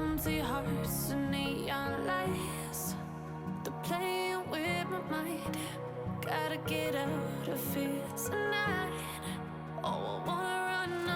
empty hearts and neon lights. They're playing with my mind. Gotta get out of here tonight. Oh, I wanna run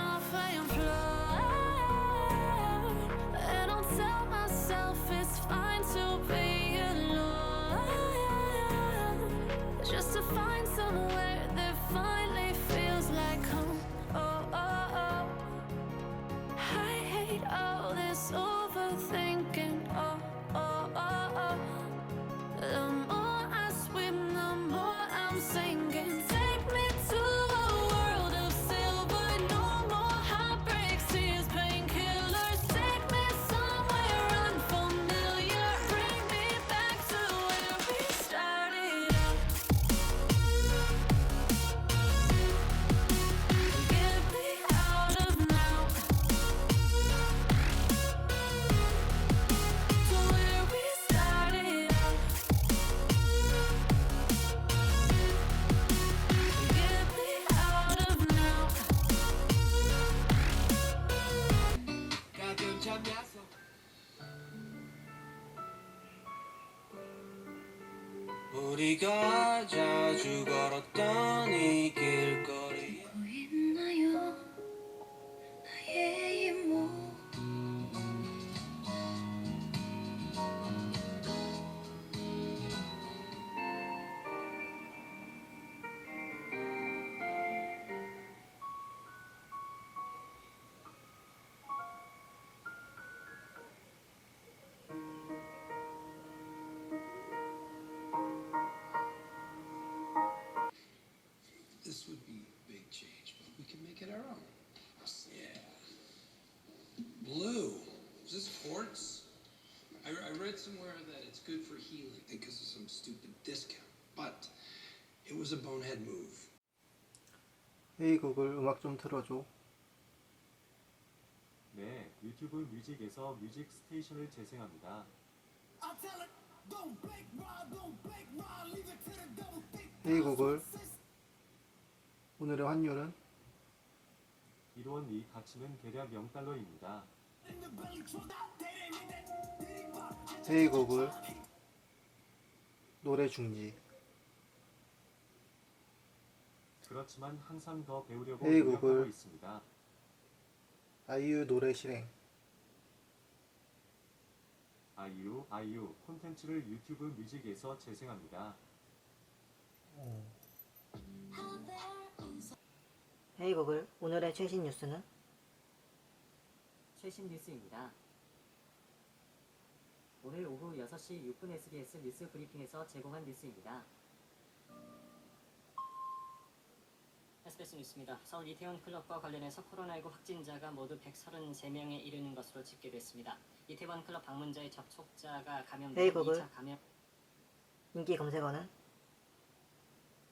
우리가 자주 걸었던 이 길거 Is this quartz? I, I read somewhere that it's good for healing because of some stupid discount, but it was a bonehead move. 헤이 구글 음악 좀 틀어줘. 네, 유튜브 뮤직에서 뮤직 스테이션을 재생합니다. 헤이 구글 오늘의 환율은 1원 이 가치는 대략 0달러입니다. 헤이 구글 노래 중지. 그렇지만 항상 더 배우려고 에이, 노력하고 구글. 있습니다. 아이유 노래 실행. 아이유, 아이유 콘텐츠를 유튜브 뮤직에서 재생합니다. 헤이 구글 오늘의 최신 뉴스는 최신 뉴스입니다. 오늘 오후 6시 6분 SBS 뉴스 브리핑에서 제공한 뉴스입니다. SBS 뉴스입니다. 서울 이태원 클럽과 관련해서 코로나19 확진자가 모두 133명에 이르는 것으로 집계됐습니다. 이태원 클럽 방문자의 접촉자가 감염된 구글. 2차 감염 인기 검색어는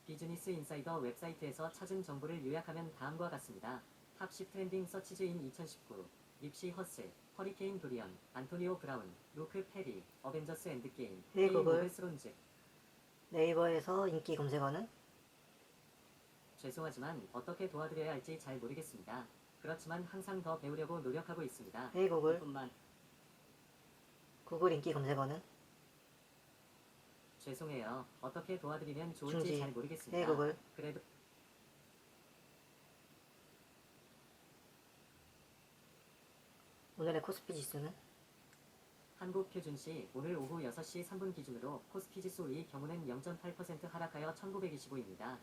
비즈니스 인사이더 웹사이트에서 찾은 정보를 요약하면 다음과 같습니다. 탑10 트렌딩 서치즈인 2019 립시 허슬, 허리케인 도리언, 안토니오 브라운, 루크 페리, 어벤져스 엔드게임, 에이, 게임 구글. 오브 스론즈 네이버에서 인기 검색어는 죄송하지만 어떻게 도와드려야 할지 잘 모르겠습니다. 그렇지만 항상 더 배우려고 노력하고 있습니다. 헤이 구글 뿐만 구글 인기 검색어는 죄송해요. 어떻게 도와드리면 좋을지 중지. 잘 모르겠습니다. 헤이 구글 그래도 오늘의 코스피 지수는 한국 표준 시 오늘 오후 6시 3분 기준으로 코스피 지수 의 경우는 0.8% 하락하여 1925입니다.